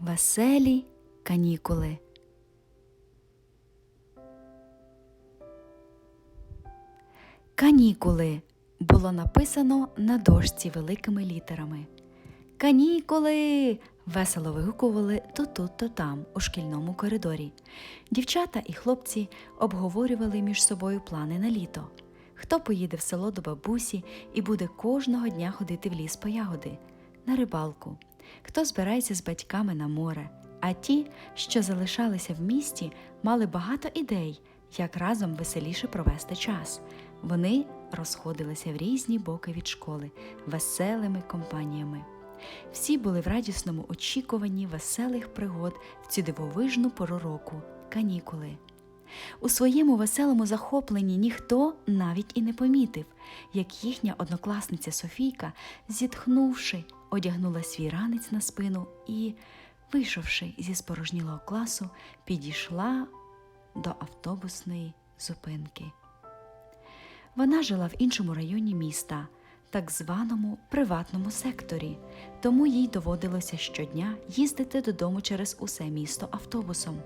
Веселі канікули. Канікули було написано на дошці великими літерами. Канікули. весело вигукували то тут, то там, у шкільному коридорі. Дівчата і хлопці обговорювали між собою плани на літо. Хто поїде в село до бабусі і буде кожного дня ходити в ліс по ягоди, на рибалку, хто збирається з батьками на море. А ті, що залишалися в місті, мали багато ідей, як разом веселіше провести час. Вони розходилися в різні боки від школи веселими компаніями. Всі були в радісному очікуванні веселих пригод в цю дивовижну пору року канікули. У своєму веселому захопленні ніхто навіть і не помітив, як їхня однокласниця Софійка, зітхнувши, одягнула свій ранець на спину і, вийшовши зі спорожнілого класу, підійшла до автобусної зупинки. Вона жила в іншому районі міста, так званому приватному секторі, тому їй доводилося щодня їздити додому через усе місто автобусом.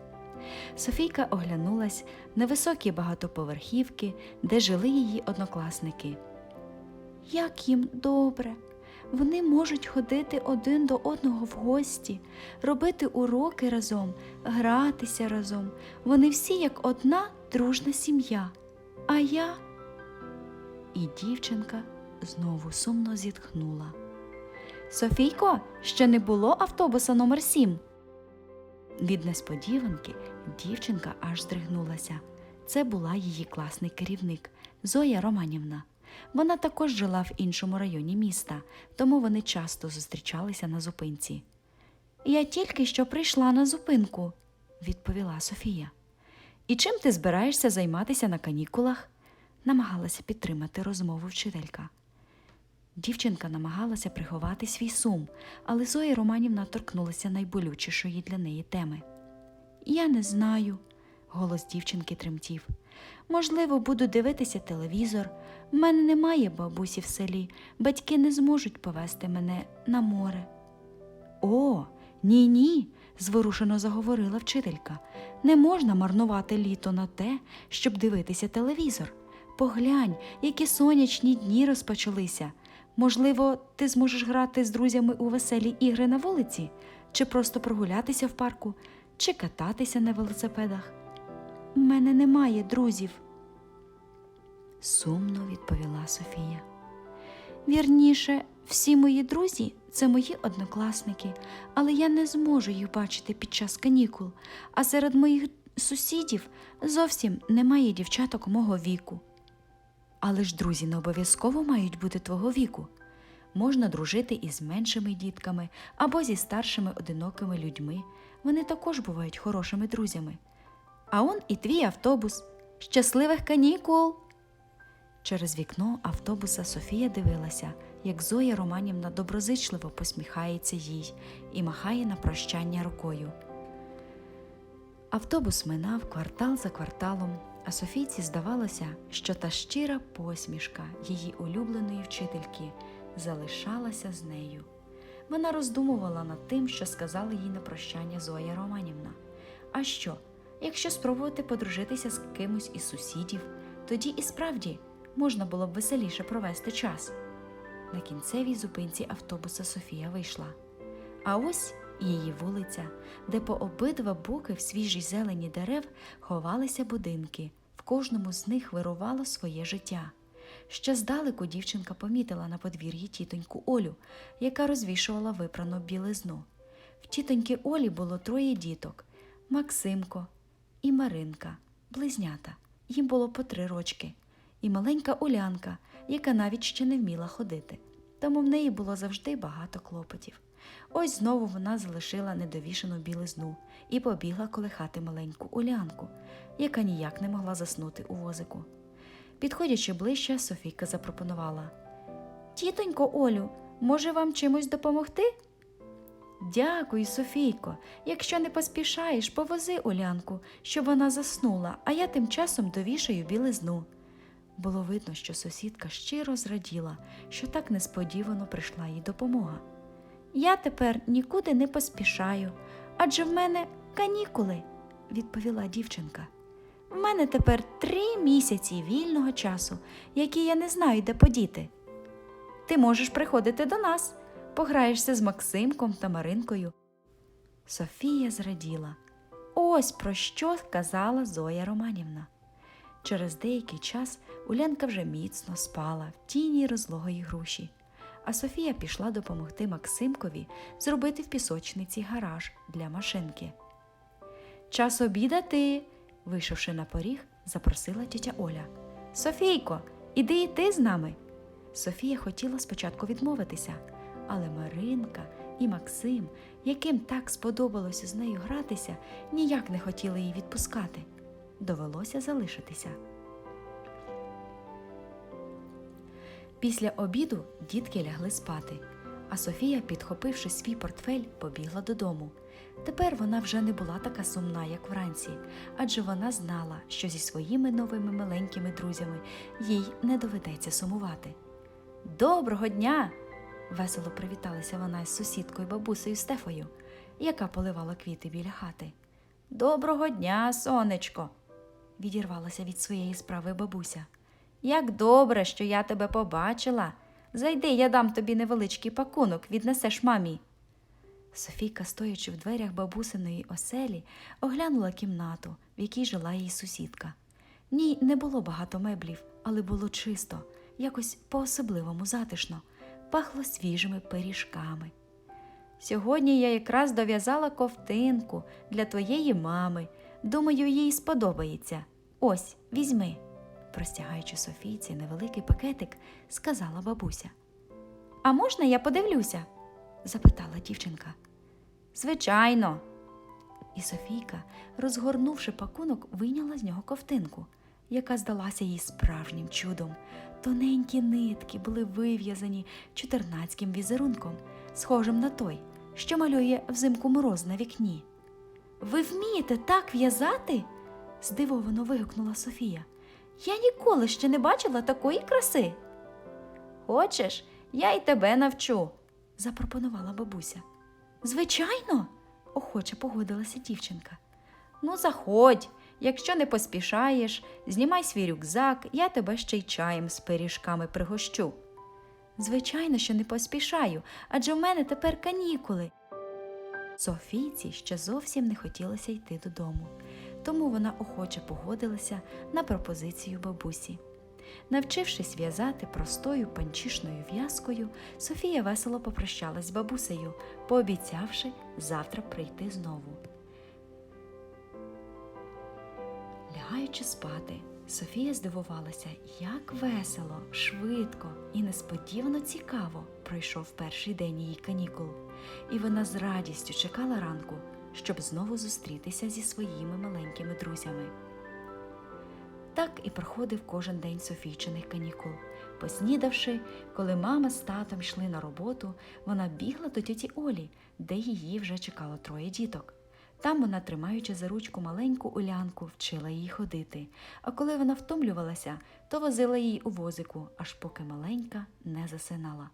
Софійка оглянулась на високі багатоповерхівки, де жили її однокласники. Як їм добре! Вони можуть ходити один до одного в гості, робити уроки разом, гратися разом. Вони всі як одна дружна сім'я. А я. І дівчинка знову сумно зітхнула. Софійко, ще не було автобуса номер 7 Від несподіванки дівчинка аж здригнулася. Це була її класний керівник Зоя Романівна. Вона також жила в іншому районі міста, тому вони часто зустрічалися на зупинці. Я тільки що прийшла на зупинку, відповіла Софія. І чим ти збираєшся займатися на канікулах? намагалася підтримати розмову вчителька. Дівчинка намагалася приховати свій сум, але Зоя Романівна торкнулася найболючішої для неї теми. Я не знаю, голос дівчинки тремтів. Можливо, буду дивитися телевізор. В мене немає бабусі в селі, батьки не зможуть повести мене на море. О, ні, ні, зворушено заговорила вчителька. Не можна марнувати літо на те, щоб дивитися телевізор. Поглянь, які сонячні дні розпочалися. Можливо, ти зможеш грати з друзями у веселі ігри на вулиці, чи просто прогулятися в парку, чи кататися на велосипедах. У мене немає друзів, сумно відповіла Софія. Вірніше, всі мої друзі це мої однокласники, але я не зможу їх бачити під час канікул, а серед моїх сусідів зовсім немає дівчаток мого віку. Але ж друзі не обов'язково мають бути твого віку. Можна дружити із меншими дітками або зі старшими одинокими людьми. Вони також бувають хорошими друзями. А он і твій автобус. Щасливих канікул! Через вікно автобуса Софія дивилася, як Зоя Романівна доброзичливо посміхається їй і махає на прощання рукою. Автобус минав квартал за кварталом, а Софійці здавалося, що та щира посмішка її улюбленої вчительки залишалася з нею. Вона роздумувала над тим, що сказала їй на прощання Зоя Романівна. А що, якщо спробувати подружитися з кимось із сусідів, тоді і справді можна було б веселіше провести час. На кінцевій зупинці автобуса Софія вийшла. А ось її вулиця, де по обидва боки в свіжій зелені дерев ховалися будинки, в кожному з них вирувало своє життя. Ще здалеку дівчинка помітила на подвір'ї тітоньку Олю, яка розвішувала випрану білизну. В тітоньки Олі було троє діток Максимко і Маринка, близнята. Їм було по три рочки, і маленька Улянка, яка навіть ще не вміла ходити. Тому в неї було завжди багато клопотів. Ось знову вона залишила недовішену білизну і побігла колихати маленьку Улянку, яка ніяк не могла заснути у возику. Підходячи ближче, Софійка запропонувала Тітонько Олю, може вам чимось допомогти? Дякую, Софійко. Якщо не поспішаєш, повози Улянку, щоб вона заснула, а я тим часом довішаю білизну. Було видно, що сусідка щиро зраділа, що так несподівано прийшла їй допомога. Я тепер нікуди не поспішаю, адже в мене канікули, відповіла дівчинка. В мене тепер три місяці вільного часу, які я не знаю, де подіти. Ти можеш приходити до нас, пограєшся з Максимком та Маринкою. Софія зраділа. Ось про що казала Зоя Романівна. Через деякий час Улянка вже міцно спала в тіні розлогої груші, а Софія пішла допомогти Максимкові зробити в пісочниці гараж для машинки. Час обідати, вийшовши на поріг, запросила тітя Оля. Софійко, іди і ти з нами. Софія хотіла спочатку відмовитися, але Маринка і Максим, яким так сподобалося з нею гратися, ніяк не хотіли її відпускати. Довелося залишитися. Після обіду дітки лягли спати, а Софія, підхопивши свій портфель, побігла додому. Тепер вона вже не була така сумна, як вранці, адже вона знала, що зі своїми новими маленькими друзями їй не доведеться сумувати. Доброго дня! весело привіталася вона із сусідкою бабусею Стефою, яка поливала квіти біля хати. Доброго дня, сонечко! відірвалася від своєї справи бабуся. Як добре, що я тебе побачила. Зайди, я дам тобі невеличкий пакунок, віднесеш мамі. Софійка, стоячи в дверях бабусиної оселі, оглянула кімнату, в якій жила її сусідка. В ній не було багато меблів, але було чисто, якось по-особливому затишно, пахло свіжими пиріжками. Сьогодні я якраз дов'язала ковтинку для твоєї мами. Думаю, їй сподобається. Ось, візьми, простягаючи Софійці невеликий пакетик, сказала бабуся. А можна я подивлюся? запитала дівчинка. Звичайно. І Софійка, розгорнувши пакунок, вийняла з нього ковтинку, яка здалася їй справжнім чудом. Тоненькі нитки були вив'язані чотирнацьким візерунком, схожим на той, що малює взимку мороз на вікні. Ви вмієте так в'язати? здивовано вигукнула Софія. Я ніколи ще не бачила такої краси. Хочеш, я й тебе навчу, запропонувала бабуся. Звичайно, охоче погодилася дівчинка. Ну, заходь, якщо не поспішаєш, знімай свій рюкзак, я тебе ще й чаєм з пиріжками пригощу. Звичайно, що не поспішаю, адже в мене тепер канікули. Софійці ще зовсім не хотілося йти додому, тому вона охоче погодилася на пропозицію бабусі. Навчившись в'язати простою панчішною в'язкою, Софія весело попрощалась з бабусею, пообіцявши завтра прийти знову. Лягаючи спати, Софія здивувалася, як весело, швидко і несподівано цікаво пройшов перший день її канікул, і вона з радістю чекала ранку, щоб знову зустрітися зі своїми маленькими друзями. Так і проходив кожен день Софійчиних канікул. Поснідавши, коли мама з татом йшли на роботу, вона бігла до тіті Олі, де її вже чекало троє діток. Там вона, тримаючи за ручку маленьку улянку, вчила її ходити, а коли вона втомлювалася, то возила її у возику, аж поки маленька не засинала.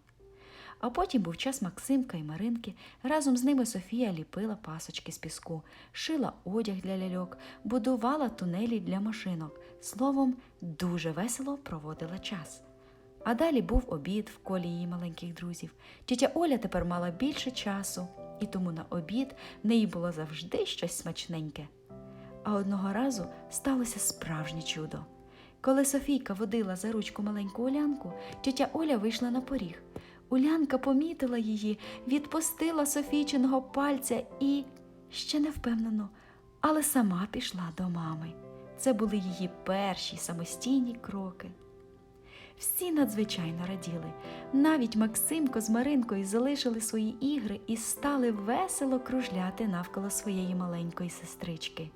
А потім був час Максимка і Маринки. Разом з ними Софія ліпила пасочки з піску, шила одяг для ляльок, будувала тунелі для машинок. Словом, дуже весело проводила час. А далі був обід в колі її маленьких друзів. Тітя Оля тепер мала більше часу, і тому на обід в неї було завжди щось смачненьке. А одного разу сталося справжнє чудо. Коли Софійка водила за ручку маленьку Улянку, тітя Оля вийшла на поріг. Улянка помітила її, відпустила Софійчиного пальця і ще не впевнено, але сама пішла до мами. Це були її перші самостійні кроки. Всі надзвичайно раділи. Навіть Максимко з Маринкою залишили свої ігри і стали весело кружляти навколо своєї маленької сестрички.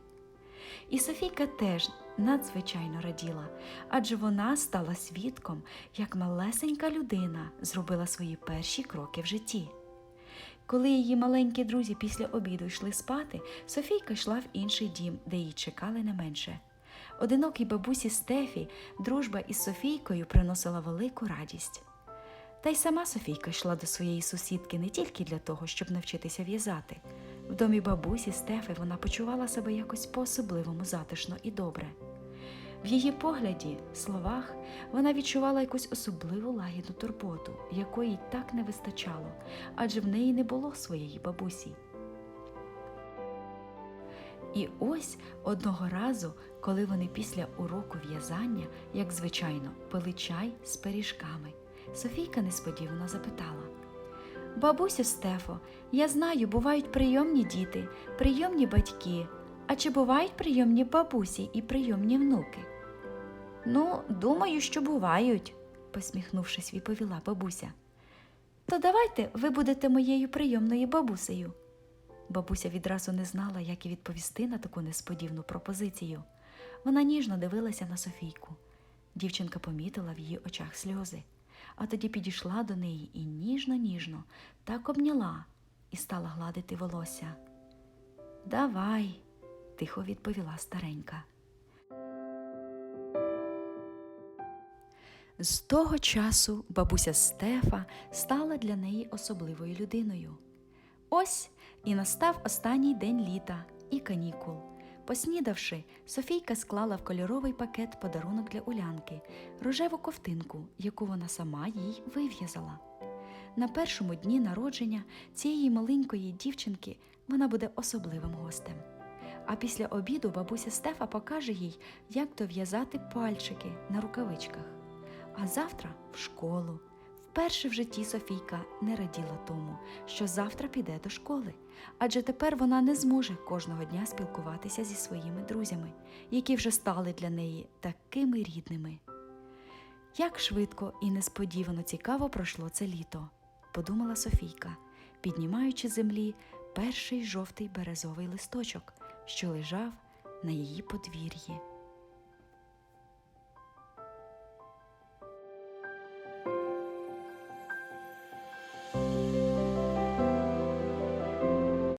І Софійка теж надзвичайно раділа, адже вона стала свідком, як малесенька людина зробила свої перші кроки в житті. Коли її маленькі друзі після обіду йшли спати, Софійка йшла в інший дім, де її чекали не менше. Одинокій бабусі Стефі дружба із Софійкою приносила велику радість. Та й сама Софійка йшла до своєї сусідки не тільки для того, щоб навчитися в'язати. В домі бабусі Стефи вона почувала себе якось по-особливому затишно і добре. В її погляді, словах, вона відчувала якусь особливу лагідну турботу, якої так не вистачало, адже в неї не було своєї бабусі. І ось одного разу, коли вони після уроку в'язання, як звичайно, пили чай з пиріжками, Софійка несподівано запитала. Бабусю Стефо, я знаю, бувають прийомні діти, прийомні батьки. А чи бувають прийомні бабусі і прийомні внуки? Ну, думаю, що бувають, посміхнувшись, відповіла бабуся. То давайте ви будете моєю прийомною бабусею. Бабуся відразу не знала, як і відповісти на таку несподівану пропозицію. Вона ніжно дивилася на Софійку. Дівчинка помітила в її очах сльози, а тоді підійшла до неї і ніжно-ніжно так обняла і стала гладити волосся. Давай, тихо відповіла старенька. З того часу бабуся Стефа стала для неї особливою людиною. Ось і настав останній день літа і канікул. Поснідавши, Софійка склала в кольоровий пакет подарунок для Улянки, рожеву ковтинку, яку вона сама їй вив'язала. На першому дні народження цієї маленької дівчинки вона буде особливим гостем. А після обіду бабуся Стефа покаже їй, як дов'язати пальчики на рукавичках. А завтра в школу. Вперше в житті Софійка не раділа тому, що завтра піде до школи, адже тепер вона не зможе кожного дня спілкуватися зі своїми друзями, які вже стали для неї такими рідними. Як швидко і несподівано цікаво пройшло це літо, подумала Софійка, піднімаючи з землі перший жовтий березовий листочок, що лежав на її подвір'ї.